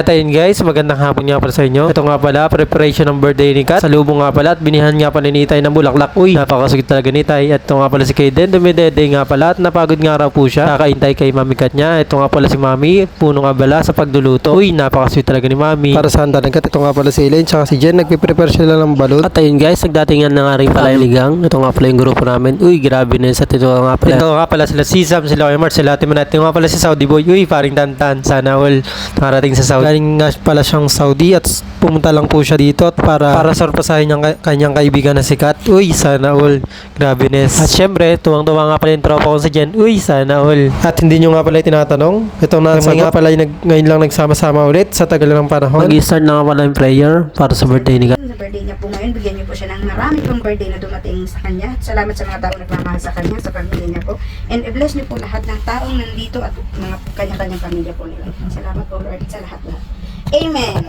At ayun guys, magandang hapon nga pala sa inyo. Ito nga pala, preparation ng birthday ni Kat. Salubong nga pala at binihan nga pala ni Itay ng bulaklak. Uy, napakasugit talaga ni Itay. At ito nga pala si Kaden, dumidede nga pala at napagod nga raw po siya. Kakaintay kay Mami Kat niya. Ito nga pala si Mami, puno nga bala sa pagluluto. Uy, napakasweet talaga ni Mami. Para sa handa ng Kat, ito nga pala si Elaine tsaka si Jen. Nagpiprepare sila ng balon. At ayun guys, nagdatingan na nga rin pala yung ligang. Ito nga pala yung grupo namin. Uy, grabe na yun. At ito nga pala. Ito nga pala sila si Sam, sila Kuya Mart, sila Timanat. Ito nga pala si Saudi Boy. Uy, paring tantan. Sana all nakarating sa Saudi. Galing nga pala siyang Saudi at pumunta lang po siya dito at para para sorpresahin yung ka- kanyang kaibigan na si Kat. Uy, sana all. Grabe Nes. At syempre, tuwang-tuwa nga pala yung tropa ko si Jen. Uy, sana all. At hindi nyo nga pala tinatanong. Ito na nga pala yung nag, ngayon lang nagsama-sama ulit sa tagal ng panahon. Mag-start na nga pala yung prayer para sa birthday ni Kat. Birthday niya po ngayon, bigyan niyo po siya ng marami pang birthday na dumating sa kanya. Salamat sa mga tao na nagmamahal sa kanya, sa pamilya niya po. And i-bless niyo po lahat ng taong nandito at mga kanya-kanyang pamilya po nila. Salamat po Lord sa lahat-lahat. Amen!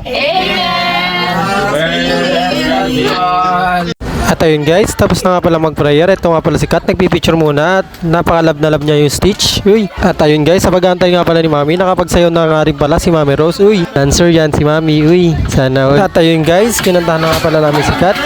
At ayun guys, tapos na nga pala mag-prayer. Ito nga pala si Kat, nagpipicture muna at napakalab na lab niya yung stitch. Uy, at ayun guys, sa pag-aantay nga pala ni Mami, nakapagsayaw na nga rin pala si Mami Rose. Uy, dancer yan si Mami. Uy, sana. Uy. At ayun guys, kinantahan na nga pala namin si Kat.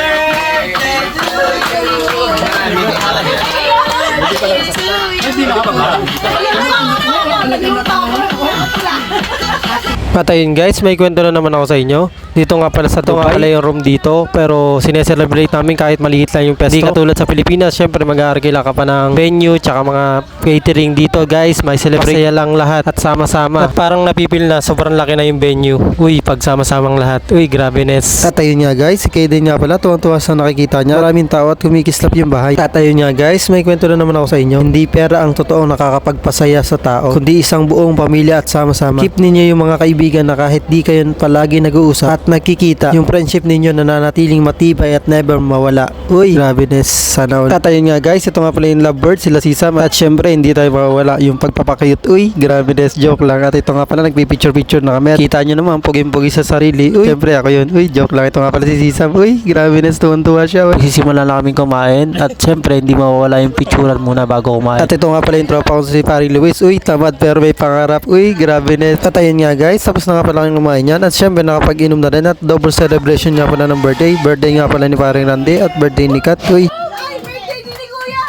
At ayun guys, may kwento na naman ako sa inyo. Dito nga pala sa ito nga pala yung room dito. Pero sineselebrate namin kahit maliit lang yung pesto. Hindi katulad sa Pilipinas, syempre mag-aarkila ka pa ng venue tsaka mga catering dito guys. May celebrate Masaya lang lahat at sama-sama. At parang napipil na sobrang laki na yung venue. Uy, pagsama-samang lahat. Uy, grabe Nes. At ayun nga guys, si Kaden nga pala tuwang-tuwa sa nakikita niya. Maraming tao at kumikislap yung bahay. At ayun nga guys, may kwento na naman ako sa inyo. Hindi pera ang totoong nakakapagpasaya sa tao, kundi isang buong pamilya at sama-sama. Keep ninyo yung mga kaibigan na kahit di kayo palagi nag-uusap at nagkikita, yung friendship ninyo na nanatiling matibay at never mawala. Uy, grabe Nes. Sana all. At nga guys, ito nga pala yung lovebird, sila si Sam. At syempre, hindi tayo mawawala yung pagpapakayut. Uy, grabe Nes. Joke lang. At ito nga pala, nagpipicture-picture na kami. At kita nyo naman, puging-pugi sa sarili. Uy, syempre ako yun. Uy, joke lang. Ito nga pala si Sisam. Uy, grabe Nes. Tuwan-tuwa siya. Uy. Sisimula na kaming kumain. At syempre, hindi mawawala yung picturean muna bago kumain. At ito nga pala yung tropa ko si Paring Luis. Uy, tamad pero may pangarap. Uy, grabe Nes. At ayun nga guys, tapos na nga pala kumain yan. At syempre, nakapag-inom na rin. At double celebration nga pala ng birthday. Birthday nga pala ni Paring Randy at birthday ni Kat. Uy, Ay, birthday din ni Kuya!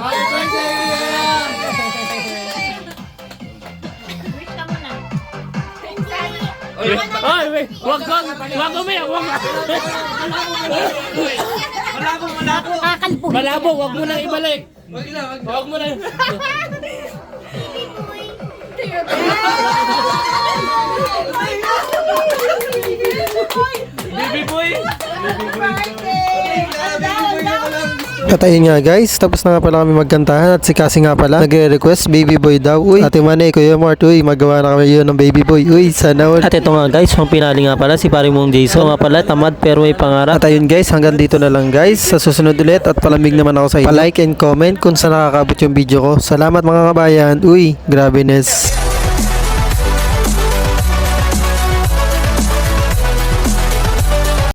Happy birthday! Ay, wait, wag, wag, wag umiyak, wag. Malabo, malabo. Malabo, wag mo nang ibalik. Wag mo nang. At ayun nga guys, tapos na nga pala kami magkantahan at si Cassie nga pala nagre-request baby boy daw. Uy, ate Manay, Kuya Mart, uy, magawa na kami yun ng baby boy. Uy, sana all. At ito nga guys, ang pinali nga pala si pare mong Jason. nga pala, tamad pero may pangarap. At ayun guys, hanggang dito na lang guys. Sa susunod ulit at palamig naman ako sa inyo. Pa-like and comment kung saan nakakabot yung video ko. Salamat mga kabayan. Uy, grabe Nes.